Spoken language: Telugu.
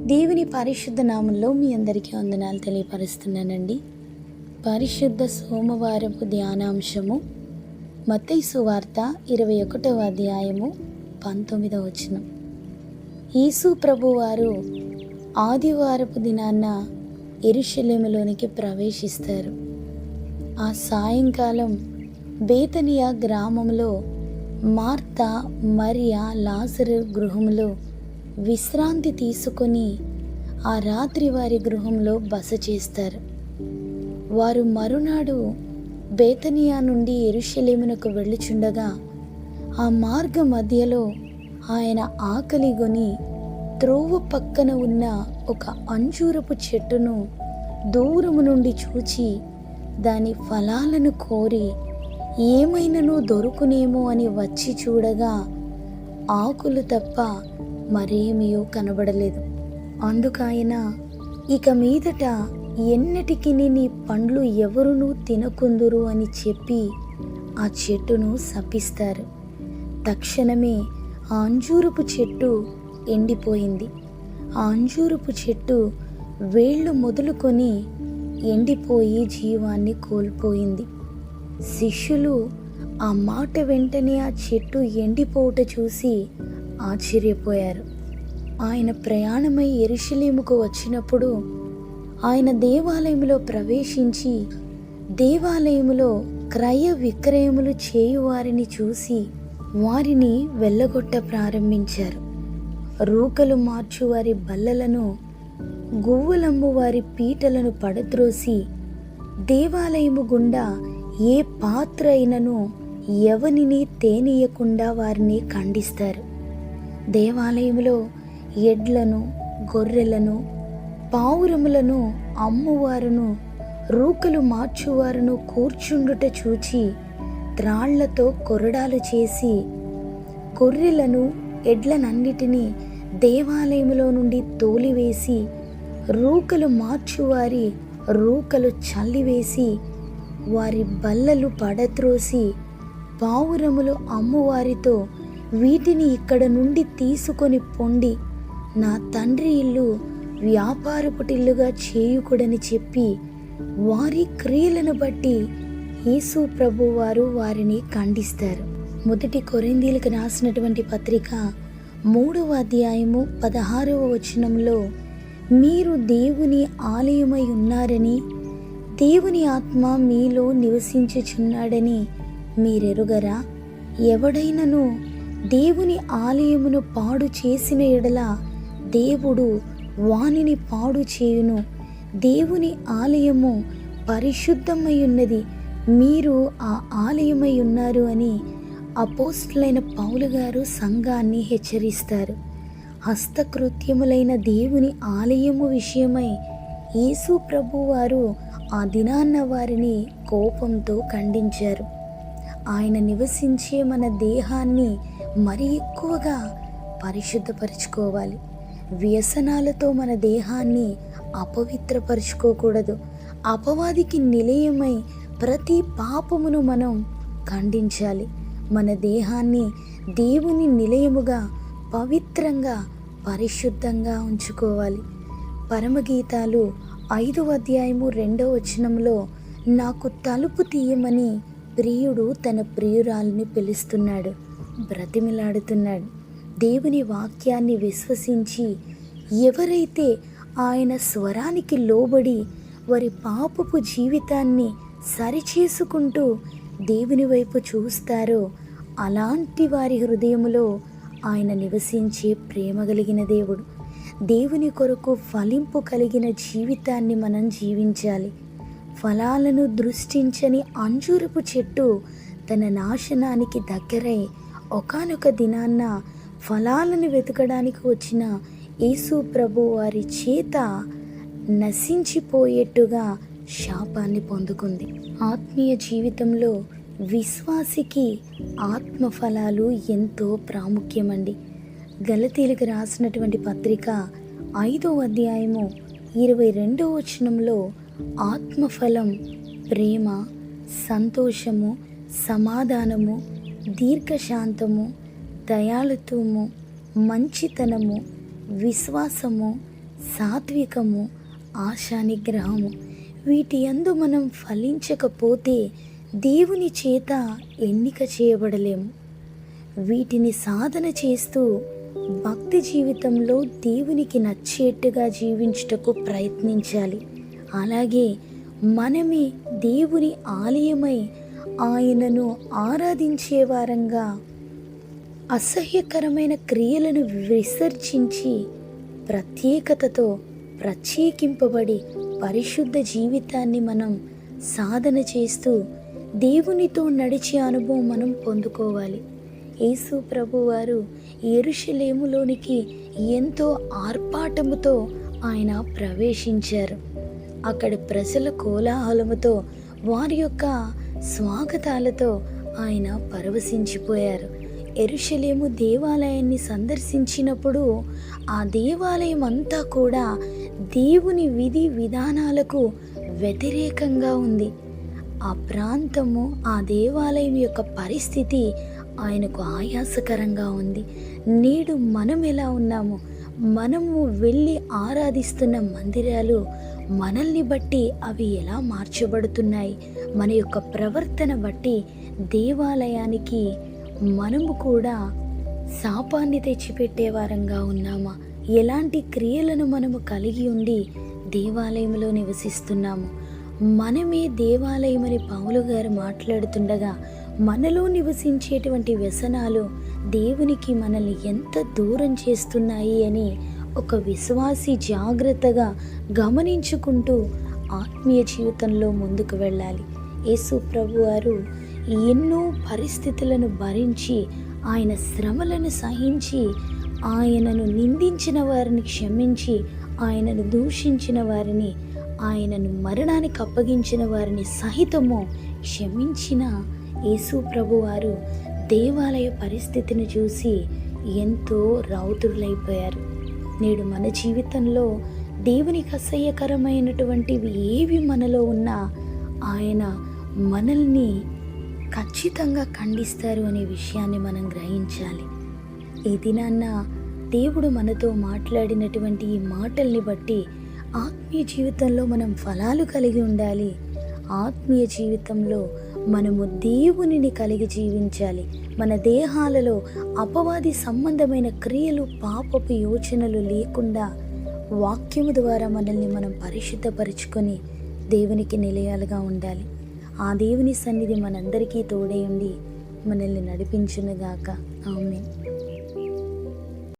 దేవుని పరిశుద్ధ నామంలో మీ అందరికీ వందనాలు తెలియపరుస్తున్నానండి. పరిశుద్ధ సోమవారపు ధ్యానాంశము మత్తయి సువార్త ఇరవై ఒకటవ అధ్యాయము పంతొమ్మిదవ వచనం. యేసు ప్రభువారు ఆదివారపు దినాన్న ఎరుషలేములోనికి ప్రవేశిస్తారు. ఆ సాయంకాలం బేతనియా గ్రామంలో మార్త మరియా లాసరు గృహంలో విశ్రాంతి తీసుకొని ఆ రాత్రి వారి గృహంలో బస చేస్తారు. వారు మరునాడు బేతనియా నుండి ఎరుషలేమునకు వెళ్ళుచుండగా ఆ మార్గ మధ్యలో ఆయన ఆకలిగొని త్రోవ పక్కన ఉన్న ఒక అంజూరపు చెట్టును దూరము నుండి చూచి దాని ఫలాలను కోరి ఏమైనను దొరుకునేమో అని వచ్చి చూడగా ఆకులు తప్ప మరేమియో కనబడలేదు. అందుకాయన ఇక మీదట ఎన్నటికి నీ పండ్లు ఎవరునూ తినకుందురు అని చెప్పి ఆ చెట్టును శపిస్తారు తక్షణమే ఆ అంజూరపు చెట్టు ఎండిపోయింది. ఆ అంజూరపు చెట్టు వేళ్ళు మొదలుకొని ఎండిపోయి జీవాన్ని కోల్పోయింది. శిష్యులు ఆ మాట వెంటనే ఆ చెట్టు ఎండిపోవుట చూసి ఆశ్చర్యపోయారు. ఆయన ప్రయాణమై ఎరుషలేముకు వచ్చినప్పుడు ఆయన దేవాలయంలో ప్రవేశించి దేవాలయములో క్రయ విక్రయములు చేయువారిని చూసి వారిని వెళ్ళగొట్ట ప్రారంభించారు. రూకలు మార్చు వారి బల్లలను గువ్వులమ్ము వారి పీటలను పడద్రోసి దేవాలయము గుండా ఏ పాత్ర అయినను ఎవనిని తేనీయకుండా వారిని ఖండిస్తారు. దేవాలయములో ఎడ్లను గొర్రెలను పావురములను అమ్మువారును రూకలు మార్చువారును కూర్చుండుట చూచి త్రాళ్ళతో కొరడాలు చేసి గొర్రెలను ఎడ్లనన్నిటినీ దేవాలయములో నుండి తోలివేసి రూకలు మార్చువారి రూకలు చల్లివేసి వారి బల్లలు పడత్రోసి పావురములు అమ్మువారితో వీటిని ఇక్కడ నుండి తీసుకొని పొండి. నా తండ్రి ఇల్లు వ్యాపారపుటిల్లుగా చేయుకుడని చెప్పి వారి క్రియలను బట్టి యేసు ప్రభు వారు వారిని ఖండిస్తారు. మొదటి కొరిందీలకు రాసినటువంటి పత్రిక మూడవ అధ్యాయము పదహారవ వచనంలో మీరు దేవుని ఆలయమై ఉన్నారని దేవుని ఆత్మ మీలో నివసించుచున్నాడని మీరెరుగరా? ఎవడైనను దేవుని ఆలయమును పాడు చేసిన ఎడల దేవుడు వానిని పాడు చేయును. దేవుని ఆలయము పరిశుద్ధమై ఉన్నది మీరు ఆ ఆలయమై ఉన్నారు అని అపోస్టులైన పౌలు గారు సంఘాన్ని హెచ్చరిస్తారు. హస్తకృత్యములైన దేవుని ఆలయము విషయమై యేసు ప్రభువారు ఆ దినాన్న వారిని కోపంతో ఖండించారు. ఆయన నివసించే మన దేహాన్ని మరి ఎక్కువగా పరిశుద్ధపరచుకోవాలి. వ్యసనాలతో మన దేహాన్ని అపవిత్రపరుచుకోకూడదు. అపవాదికి నిలయమై ప్రతి పాపమును మనం ఖండించాలి. మన దేహాన్ని దేవుని నిలయముగా పవిత్రంగా పరిశుద్ధంగా ఉంచుకోవాలి. పరమగీతాలు ఐదవ అధ్యాయము రెండవ వచనంలో నాకు తలుపు తీయమని ప్రియుడు తన ప్రియురాలిని పిలుస్తున్నాడు. బ్రతిమిలాడుతున్నాడు. దేవుని వాక్యాన్ని విశ్వసించి ఎవరైతే ఆయన స్వరానికి లోబడి వారి పాపపు జీవితాన్ని సరిచేసుకుంటూ దేవుని వైపు చూస్తారో అలాంటి వారి హృదయములో ఆయన నివసించే ప్రేమ కలిగిన దేవుడు. దేవుని కొరకు ఫలింపు కలిగిన జీవితాన్ని మనం జీవించాలి. ఫలాలను దృష్టించని అంజూరపు చెట్టు తన నాశనానికి దగ్గరై ఒకానొక దినాన్న ఫలాలను వెతకడానికి వచ్చిన యేసు ప్రభు వారి చేత నశించిపోయేట్టుగా శాపాన్ని పొందుకుంది. ఆత్మీయ జీవితంలో విశ్వాసికి ఆత్మఫలాలు ఎంతో ప్రాముఖ్యమండి. గలతీలకు రాసినటువంటి పత్రిక ఐదో అధ్యాయము ఇరవై రెండో వచనంలో ఆత్మఫలం ప్రేమ సంతోషము సమాధానము దీర్ఘశాంతము దయాళుత్వము మంచితనము విశ్వాసము సాత్వికము ఆశానిగ్రహము. వీటి అందు మనం ఫలించకపోతే దేవుని చేత ఎన్నిక చేయబడలేము. వీటిని సాధన చేస్తూ భక్తి జీవితంలో దేవునికి నచ్చేట్టుగా జీవించుటకు ప్రయత్నించాలి. అలాగే మనమే దేవుని ఆలయమై ఆయనను ఆరాధించే వారంగా అసహ్యకరమైన క్రియలను విసర్జించి ప్రత్యేకతతో ప్రత్యేకింపబడి పరిశుద్ధ జీవితాన్ని మనం సాధన చేస్తూ దేవునితో నడిచే అనుభవం మనం పొందుకోవాలి. యేసు ప్రభువారు ఎరుషలేములోనికి ఎంతో ఆర్పాటముతో ఆయన ప్రవేశించారు. అక్కడి ప్రజల కోలాహలముతో వారి యొక్క స్వాగతాలతో ఆయన పరవశించిపోయారు. ఎరుషలేము దేవాలయాన్ని సందర్శించినప్పుడు ఆ దేవాలయం అంతా కూడా దేవుని విధి విధానాలకు వ్యతిరేకంగా ఉంది. ఆ ప్రాంతము ఆ దేవాలయం యొక్క పరిస్థితి ఆయనకు ఆయాసకరంగా ఉంది. నేడు మనం ఎలా ఉన్నాము? మనము వెళ్ళి ఆరాధిస్తున్న మందిరాలు మనల్ని బట్టి అవి ఎలా మార్చబడుతున్నాయి? మన యొక్క ప్రవర్తన బట్టి దేవాలయానికి మనము కూడా శాపాన్ని తెచ్చిపెట్టే వారంగా ఉన్నామా? ఎలాంటి క్రియలను మనము కలిగి ఉండి దేవాలయంలో నివసిస్తున్నాము? మనమే దేవాలయమని పావులు గారు మాట్లాడుతుండగా మనలో నివసించేటువంటి వ్యసనాలు దేవునికి మనల్ని ఎంత దూరం చేస్తున్నాయి అని ఒక విశ్వాసి జాగ్రత్తగా గమనించుకుంటూ ఆత్మీయ జీవితంలో ముందుకు వెళ్ళాలి. యేసు ప్రభు వారు ఎన్నో పరిస్థితులను భరించి ఆయన శ్రమలను సహించి ఆయనను నిందించిన వారిని క్షమించి ఆయనను దూషించిన వారిని ఆయనను మరణానికి అప్పగించిన వారిని సహితము క్షమించిన యేసు ప్రభువారు దేవాలయ పరిస్థితిని చూసి ఎంతో రౌతులైపోయారు. నేడు మన జీవితంలో దేవునికి అసహ్యకరమైనటువంటివి ఏవి మనలో ఉన్నా ఆయన మనల్ని ఖచ్చితంగా ఖండిస్తారు అనే విషయాన్ని మనం గ్రహించాలి. ఈ దినాన్న దేవుడు మనతో మాట్లాడినటువంటి ఈ మాటల్ని బట్టి ఆత్మీయ జీవితంలో మనం ఫలాలు కలిగి ఉండాలి. ఆత్మీయ జీవితంలో మనము దేవునిని కలిగి జీవించాలి. మన దేహాలలో అపవాది సంబంధమైన క్రియలు పాపపు యోచనలు లేకుండా వాక్యము ద్వారా మనల్ని మనం పరిశుద్ధపరుచుకొని దేవునికి నిలయాలుగా ఉండాలి. ఆ దేవుని సన్నిధి మనందరికీ తోడై ఉండి మనల్ని నడిపించునుగాక. ఆమె